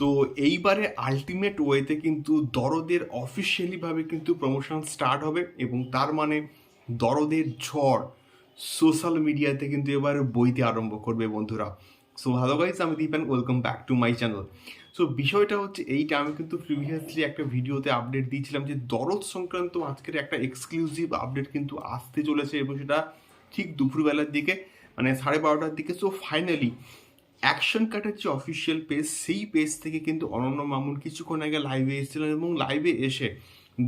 তো এইবারে আলটিমেট ওয়েতে কিন্তু দরদের অফিসিয়ালিভাবে কিন্তু প্রমোশন স্টার্ট হবে এবং তার মানে দরদের ঝড় সোশ্যাল মিডিয়াতে কিন্তু এবার বইতে আরম্ভ করবে বন্ধুরা। সো হ্যালো গাইজ আমি Dipan welcome back to my channel so বিষয়টা হচ্ছে এইটা, আমি কিন্তু প্রিভিয়াসলি একটা ভিডিওতে আপডেট দিয়েছিলাম যে দরদ সংক্রান্ত আজকের একটা এক্সক্লুসিভ আপডেট কিন্তু আসতে চলেছে এবং সেটা ঠিক দুপুরবেলার দিকে মানে সাড়ে বারোটার দিকে। সো ফাইনালি অ্যাকশন কাটের যে অফিসিয়াল পেজ সেই পেজ থেকে কিন্তু অনন্য মামুন কিছুক্ষণ আগে লাইভে এসেছিলেন এবং লাইভে এসে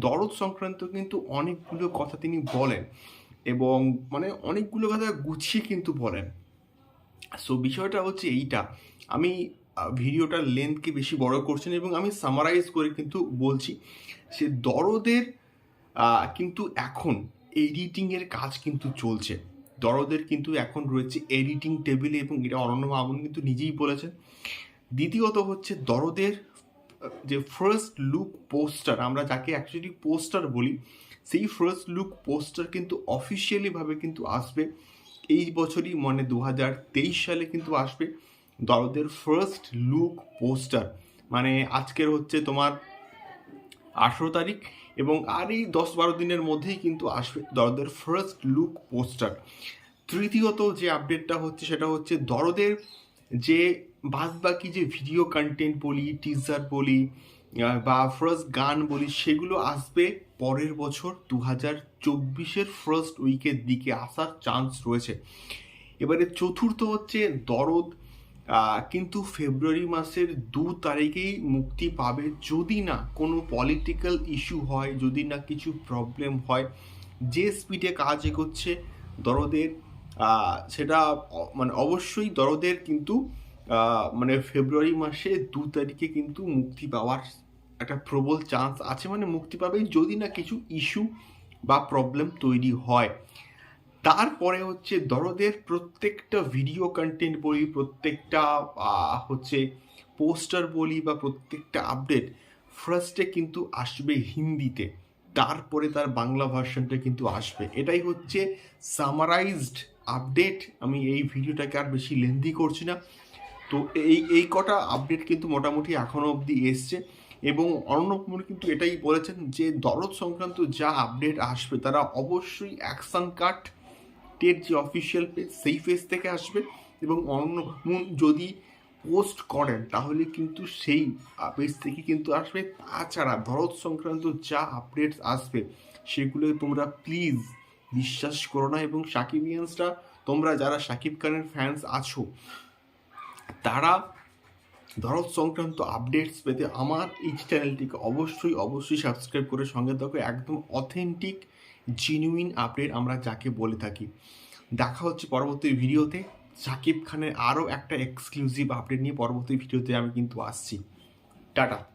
দরদ সংক্রান্ত কিন্তু অনেকগুলো কথা তিনি বলেন এবং মানে অনেকগুলো কথা গুছিয়ে কিন্তু বলেন। সো বিষয়টা হচ্ছে এইটা। আমি ভিডিওটার লেন্থকে বেশি বড় করছি না এবং আমি সামারাইজ করে কিন্তু বলছি সে দরদের কিন্তু এখন এডিটিংয়ের কাজ কিন্তু চলছে। দরদের কিন্তু এখন রয়েছে এডিটিং টেবিলে এবং এটা অনন্য মামুন কিন্তু নিজেই বলেছেন। দ্বিতীয়ত হচ্ছে দরদের, যে ফার্স্ট লুক পোস্টার আমরা যাকে অ্যাকচুয়ালি পোস্টার বলি, সেই ফার্স্ট লুক পোস্টার কিন্তু অফিসিয়ালিভাবে কিন্তু আসবে। এই বছরই মানে দু হাজার তেইশ সালে কিন্তু আসবে দরদের ফার্স্ট লুক পোস্টার মানে আজকের হচ্ছে তোমার আঠেরো তারিখ এবং আর এই দশ বারো দিনের মধ্যেই কিন্তু আসবে দরদের ফার্স্ট লুক পোস্টার তৃতীয়ত যে আপডেটটা হচ্ছে, সেটা হচ্ছে দরদের যে বাদ বাকি যে ভিডিও কন্টেন্ট বলি টিজার বলি বা ফার্স্ট গান বলি, সেগুলো আসবে পরের বছর দু হাজার চব্বিশের ফার্স্ট উইকের দিকে আসার চান্স রয়েছে। এবারে চতুর্থ হচ্ছে দরদ কিন্তু ফেব্রুয়ারি মাসের দু তারিখেই মুক্তি পাবে যদি না কোনো পলিটিক্যাল ইস্যু হয়, যদি না কিছু প্রবলেম হয়। যে স্পিডে কাজ এগোচ্ছে, দরদের সেটা মানে অবশ্যই দরদের কিন্তু মানে ফেব্রুয়ারি মাসে দু তারিখে কিন্তু মুক্তি পাওয়ার একটা প্রবল চান্স আছে। মানে মুক্তি পাবে যদি না কিছু ইস্যু বা প্রবলেম তৈরি হয়। তারপরে হচ্ছে দরদের প্রত্যেকটা ভিডিও কন্টেন্ট বলি, প্রত্যেকটা হচ্ছে পোস্টার বলি বা প্রত্যেকটা আপডেট ফার্স্টে কিন্তু আসবে হিন্দিতে, তারপরে তার বাংলা ভার্সনটা কিন্তু আসবে। এটাই হচ্ছে সামারাইজড আপডেট আমি এই ভিডিওটাকে আর বেশি লেন্দি করছি না। তো এই এই কটা আপডেট কিন্তু মোটামুটি এখনও অবধি এসছে এবং অর্ণকুমার কিন্তু এটাই বলেছেন যে দরদ সংক্রান্ত যা আপডেট আসবে, তারা অবশ্যই অ্যাকশন কাট টের যে অফিসিয়াল পেজ সেই পেজ থেকে আসবে এবং অন্য যদি পোস্ট করেন, তাহলে কিন্তু সেই পেজ থেকে কিন্তু আসবে। তাছাড়া ভরত সংক্রান্ত যা আপডেটস আসবে, সেগুলো তোমরা প্লিজ বিশ্বাস করো না এবং সাকিবিয়ান্সরা তোমরা যারা সাকিব খানের ফ্যান্স আছো, তারা দরদ সংক্রান্ত আপডেটস পেতে আমার এই চ্যানেলটিকে অবশ্যই অবশ্যই সাবস্ক্রাইব করে সঙ্গে থাকো। একদম অথেন্টিক জেনুইন আপডেট আমরা যাকে বলে থাকি। দেখা হচ্ছে পরবর্তী ভিডিওতে। সাকিব খানের আরও একটা এক্সক্লুসিভ আপডেট নিয়ে পরবর্তী ভিডিওতে আমি কিন্তু আসছি। টাটা।